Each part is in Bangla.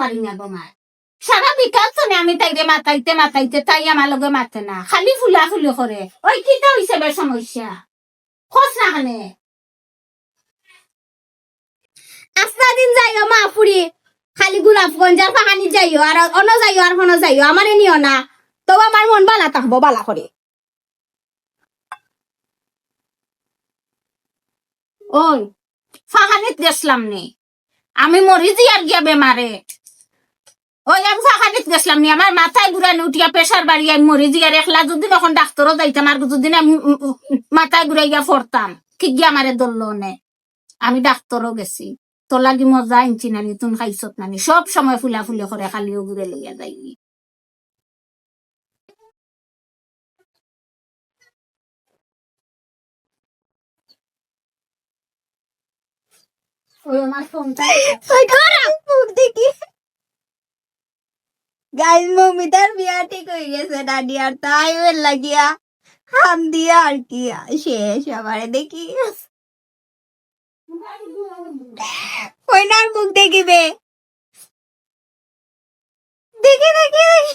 পারি না তোমার। সারা বিকাল চলে আমি তাইরে মাতাইতে মাতাইতে তাই আমার লগে মাতে না। খালি ফুলা ফুলি করে ওই কিটা হইছে বে সমস্যা? খোঁজ না খানে আস্তা দিন যাইও মা ফুরি খালি গোলাপগঞ্জের পাহানি যাইও আর অন্য যাইও আর কোনো যাইও আমারে নিও না। তো আমার মন বালা থাকব বালা করে ওই ফাহানিত গেছিলাম নি? আমি মরি আর গিয়া বেমারে ওই আমি গেছিলাম নি। আমার মাথায় ঘুরানি উঠিয়া প্রেশার বাড়ি আমি মরি যে আর একলা যদি ডাক্তারও যাইতাম আর যদি আমি উম, উম, মাথায় ঘুরাই গিয়া ঠিক গিয়া আমারে ধরলো নে। আমি ডাক্তারও গেছি। তোর লাগি মজা ইঞ্চি নানি তুন খাইছত নানি। সব সময় ফুলা ফুলি করে খালিও ঘুরে লইয়া যাই ওই আমার ফোনটা দেখি। গাইজ মমিতার বিয়া ঠিক হয়ে গেছে দাদি আর তাই ওর লাগিয়া হাম দিয়া আর কি শেষ আমারে দেখি কইনার মুখ দেখিবে দেখি দেখি দেখি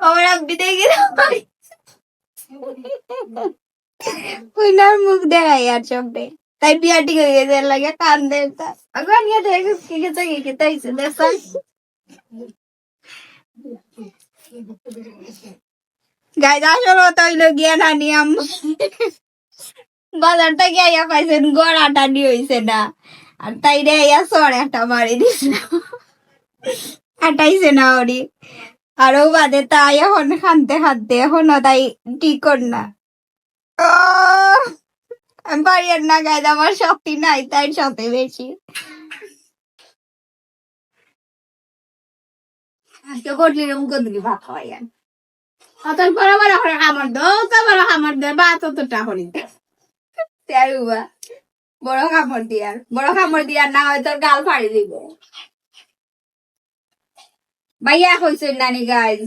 আমার আব্বি দেখি কইনার মুখ দেখাই আর সবটে তাই বিয়া ঠিক হয়ে গেছে লাগে কান্দে আগে নিয়ে দেখে কি গেছে কি গেছে তাইছে দেখছেন গাইজ, আসলে তো হইল গিয়া নানি আম বাজারটা গিয়া ইয়া পাইছেন, গড় আটানি হইছে না। আর তাই রে ইয়া সর একটা মারি দিছিল আটাইছে না ওরি। আরও বাদে তাই এখন খানতে খানতে এখনও তাই ঠিক না! আমি পারি আর না গাইজ, আমার শক্তি নাই, তাই সাথে বেশি। দো বা ততটা তেরুবা বড় কামড় দিয়ার বড় কামড় দিয়ার না হয় তোর গাল ফাড়ি দিব। ভাইয়া কইছে নানি গাইজ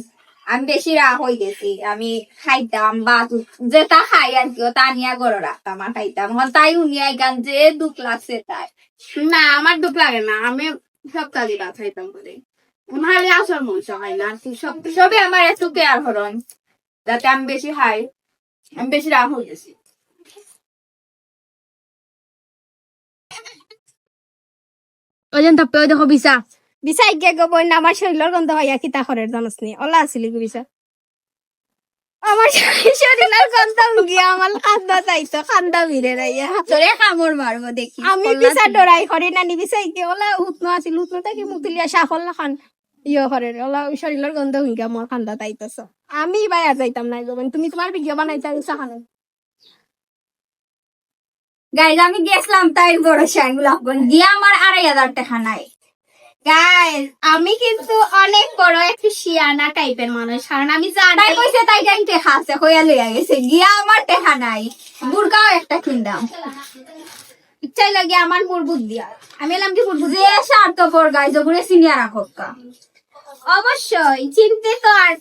আমি বেশি রাগ হয়ে গেছি আমি খাইতাম বা যেটা খাই আর কি তা নিয়ে গড় রাখতাম আর খাইতাম। এখন তাই উনিয়া গান যে দুঃখ লাগছে তাই। না আমার দুঃখ লাগে না আমি সপ্তাহ দিন ভাত খাইতাম করে খালি আসল মনসা খাই না আর কি সব সবে আমার একটু কেয়ার হরণ যাতে আমি বেশি খাই আমি বেশি রাগ হয়ে গেছি ওজন ওই দেখো বিছা। বিছা ইগে গো বই না আমার শরীরের গন্ধ হইয়া কিতা খরের জানাস নি ওলা আসিলি গো বিছা আমার শরীরের গন্ধ গিয়া আমার খান্দা চাইতো ভিড়ে রাইয়া তোরে কামড় মারবো দেখি আমি বিছা ডরাই করি নানি বিছা ইগে ওলা উতনো আছিল উতনো তুলিয়া সাফল খান ইয়ে করে ওলা শরীরের গন্ধ হুইগা মোর খান্দা তাইতেছ আমি বাইরে যাইতাম না গো তুমি তোমার ভিডিও বানাইতে গাইজ আমি গেছিলাম তাই বড় শাইগুলা গিয়ে আমার আড়াই হাজার টাকা নাই গাইস আমি কিন্তু অনেক বড় একটু শিয়ানা টাইপের মানুষ কারণ আমি জানি তাই কইছে তাই টাইম টেকা আছে হইয়া লইয়া গেছে। গিয়া আমার টেকা নাই। বুড়কাও একটা কিনলাম। ইচ্ছা লাগে আমার মুরবুদ দিয়া। আমি এলাম কি মুরবুদ যে স্বার্থপর গাইজ ওগুলো সিনিয়র রাখা অবশ্যই চিনতে তো আর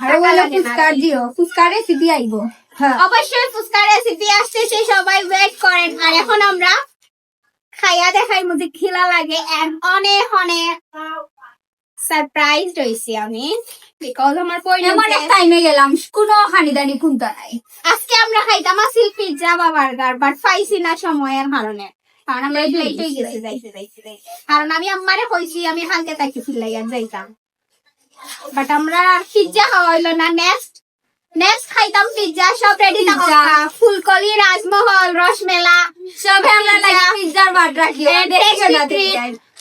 আর ফুচকার দিও। ফুচকার রেসিপি আইবো। হ্যাঁ। অবশ্যই ফুচকা রেসিপি আসছে সেই সবাই ওয়েট করেন। আর এখন আমরা খাইয়া দেখাই মধ্যে খিলা লাগে and অনেক অনেক সারপ্রাইজ রয়েছি আমি বিকজ আমার পরিণাম টাইমে গেলাম কোনো হানি দানি কুন্তা নাই। আজকে আমরা খাইতাম আসিল পিৎজা বা বার্গার বাট পাইছি না সময়ের কারণে। কারণ আমরা লেট হয়ে গেছে যাইতে যাইতে যাইতে। কারণ আমি আমারে কইছি আমি হালকা তাকে ফিলাইয়া যাইতাম। বাট আমরা পিৎজা খাওয়া হইল না নেক্সট নেক্সট খাইতাম পিৎজা সব রেডি Pizza. ফুলকলি রাজমহল রসমেলা সবে আমরা লাগে পিজ্জার বাদ রাখি দেখে না দেখে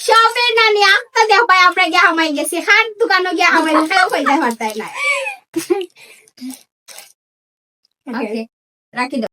সবের নানি আত্মা দেহ পাই আমরা গিয়া হামাই গেছি। খান দোকানে গিয়া হামাই খাও কইতে পারতাই না। রাখি দাও।